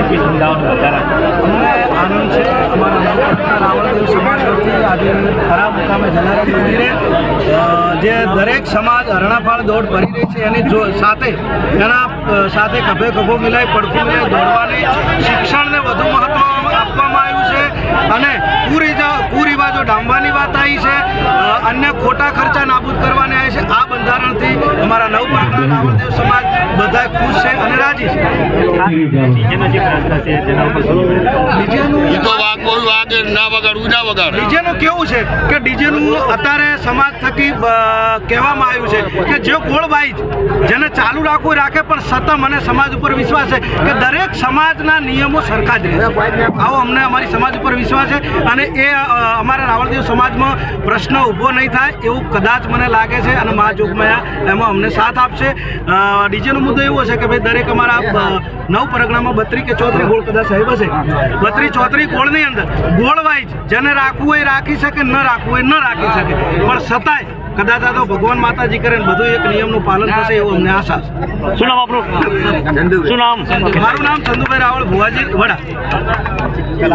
એકવીસ અમદાવાદ વધારા આનંદ છે. અમારા નવપાટણના રાવણદેવ સમાજ વતી આજે ખરાબ મુકામે જનારા મંદિરે જે દરેક સમાજ હરણાફાળ દોડ ભરી રહી છે, એની સાથે એના સાથે ખભે ખભો મિલાઈ, પડખું મિલાય દોડવાની શિક્ષણને વધુ મહત્વ આપવામાં આવ્યું છે. અને કુરિજા કુરિવાજો ડામવાની વાત આવી છે. અન્ય ખોટા ખર્ચા નાબૂદ કરવાની આવી છે. આ બંધારણથી અમારા નવપાટણના રાવણદેવ સમાજ બધા ખુશ છે અને રાજી છે. ડીજેનો કેવું છે કે ડીજેનું અત્યારે સમાજ થકી કહેવામાં આવ્યું છે કે જે ગોળબાઈ જેને ચાલુ રાખવું રાખે, પણ સતમ અને સમાજ ઉપર વિશ્વાસ છે કે દરેક સમાજના નિયમો સરખા જ રહે આવો અમને અમારી સમાજ ઉપર વિશ્વાસ છે અને એ અમારા રાવળદેવ સમાજમાં પ્રશ્ન ઊભો નહીં થાય એવું કદાચ મને લાગે છે અને મા મહાજોગમયા એમાં અમને સાથ આપશે. ડીજેનો મુદ્દો એવો છે કે ભાઈ દરેક અમારા નવ પરગણામાં બત્રી કે ચોત્રી ગોળ કદાચ સાહેબ હશે. બત્રી, ચોત્રી ગોળની અંદર ગોળ વાઇઝ જેને રાખવું હોય રાખી શકે, ન રાખવું હોય ન રાખી શકે. પણ છતાંય કદાચ આ તો ભગવાન માતાજી કરે ને બધું એક નિયમનું પાલન થશે એવું અમને આશા છે. શું નામ આપણું શું નામ? મારું નામ ચંદુભાઈ રાવળ ભુવાજી વડા.